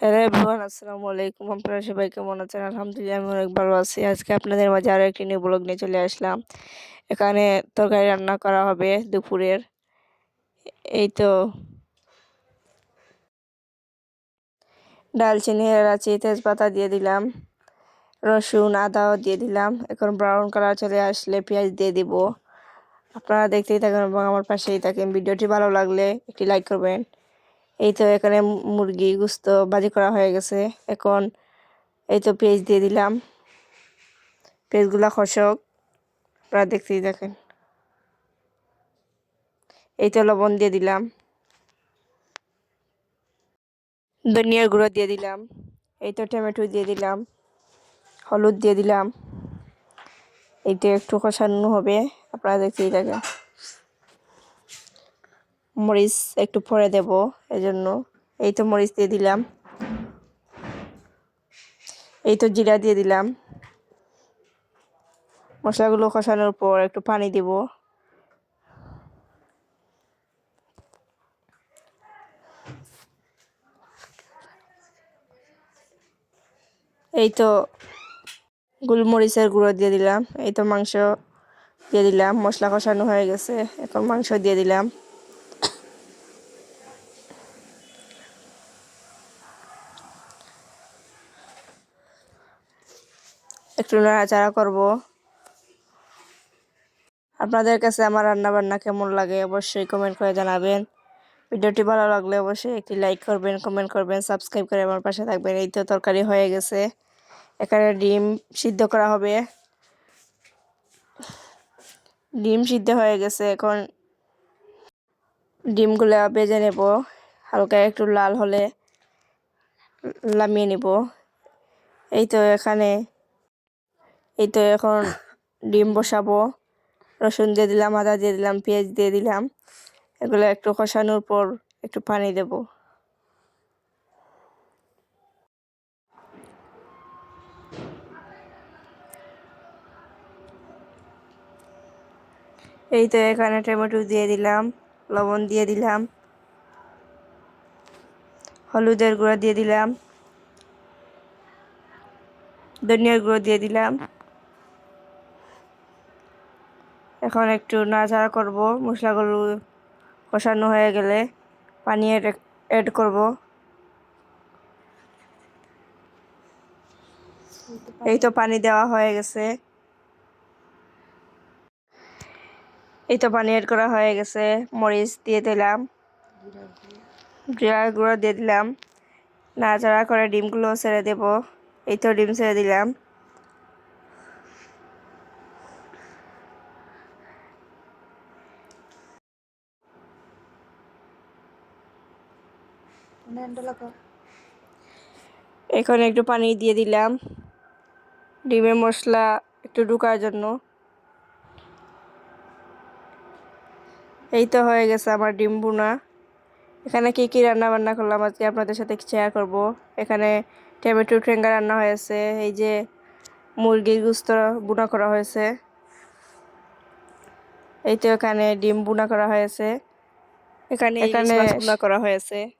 Hello everyone, আসসালামু আলাইকুম। আপনারা সবাই কেমন আছেন? আলহামদুলিল্লাহ, আমি অনেক ভালো আছি। আজকে আপনাদের মাঝে আরও একটি নিউ ব্লগ নিয়ে চলে আসলাম। এখানে তরকারি রান্না করা হবে দুপুরের। এই তো। ডালচিনি এলাচি, তেজপাতা দিয়ে দিলাম। রসুন, আদাও দিয়ে দিলাম। এখন ব্রাউন কালার চলে আসলে পেঁয়াজ দিয়ে দিব। আপনারা দেখতেই থাকেন এবং আমার পাশেই থাকেন। ভিডিওটি ভালো লাগলে একটি লাইক করবেন। এই তো এখানে মুরগি গুস্ত বাজি করা হয়ে গেছে। এখন এই তো পেঁয়াজ দিয়ে দিলাম। পেঁয়াজগুলা খসক। আপনারা দেখতেই দেখেন। এই তো লবণ দিয়ে দিলাম। ধনিয়ার গুঁড়ো দিয়ে দিলাম। এই তো টমেটো দিয়ে দিলাম। হলুদ দিয়ে দিলাম। এইটা একটু কষানো হবে। আপনারা দেখতেই থাকেন মরিচ একটু পরে দেব, এজন্য। এই তো মরিচ দিয়ে দিলাম। এই তো জিরা দিয়ে দিলাম। মশলাগুলো কষানোর পর একটু পানি দিব। এই তো গোলমরিচের গুঁড়ো দিয়ে দিলাম। এই তো মাংস দিয়ে দিলাম। মশলা কষানো হয়ে গেছে। এখন মাংস দিয়ে দিলাম। একটু নাড়াচাড়া করব। আপনাদের কাছে আমার রান্না বান্না কেমন লাগে অবশ্যই কমেন্ট করে জানাবেন। ভিডিওটি ভালো লাগলে অবশ্যই একটি লাইক করবেন কমেন্ট করবেন সাবস্ক্রাইব করে আমার পাশে থাকবেন। এই তো তরকারি হয়ে গেছে। এখানে ডিম সিদ্ধ করা হবে। ডিম সিদ্ধ হয়ে গেছে। এখন ডিমগুলো বেজে নেব। হালকা একটু লাল হলে নামিয়ে নেব। এই তো এখানে এই তো এখন ডিম বসাবো। রসুন দিয়ে দিলাম, আদা দিয়ে দিলাম, পেঁয়াজ দিয়ে দিলাম। এগুলো একটু কষানোর পর একটু পানি দেব। এই তো এখানে টমেটো দিয়ে দিলাম, লবণ দিয়ে দিলাম, হলুদের গুঁড়া দিয়ে দিলাম, ধনিয়ার গুঁড়ো দিয়ে দিলাম। এখন একটু নাড়াচাড়া করব, মশলাগুলো কষানো হয়ে গেলে পানি অ্যাড করব। এই তো পানি দেওয়া হয়ে গেছে। এই তো পানি অ্যাড করা হয়ে গেছে, মরিচ দিয়ে দিলাম। জিরার গুঁড়ো দিয়ে দিলাম। নাড়াচাড়া করে ডিমগুলো ছেড়ে দেব। এই তো ডিম ছেড়ে দিলাম। এখন একটু পানি দিয়ে দিলাম। ডিমের মশলা একটু ঢুকার জন্য। এই তো হয়ে গেছে আমার ডিম বুনা এখানে কী কী রান্না বান্না করলাম আজকে আপনাদের সাথে শেয়ার করব। এখানে টমেটো ঠেঙ্গা রান্না হয়েছে এই যে মুরগির গুস্ত বুনা করা হয়েছে। এই তো এখানে ডিম বুনা করা হয়েছে। এখানে এখানে বুনা করা হয়েছে।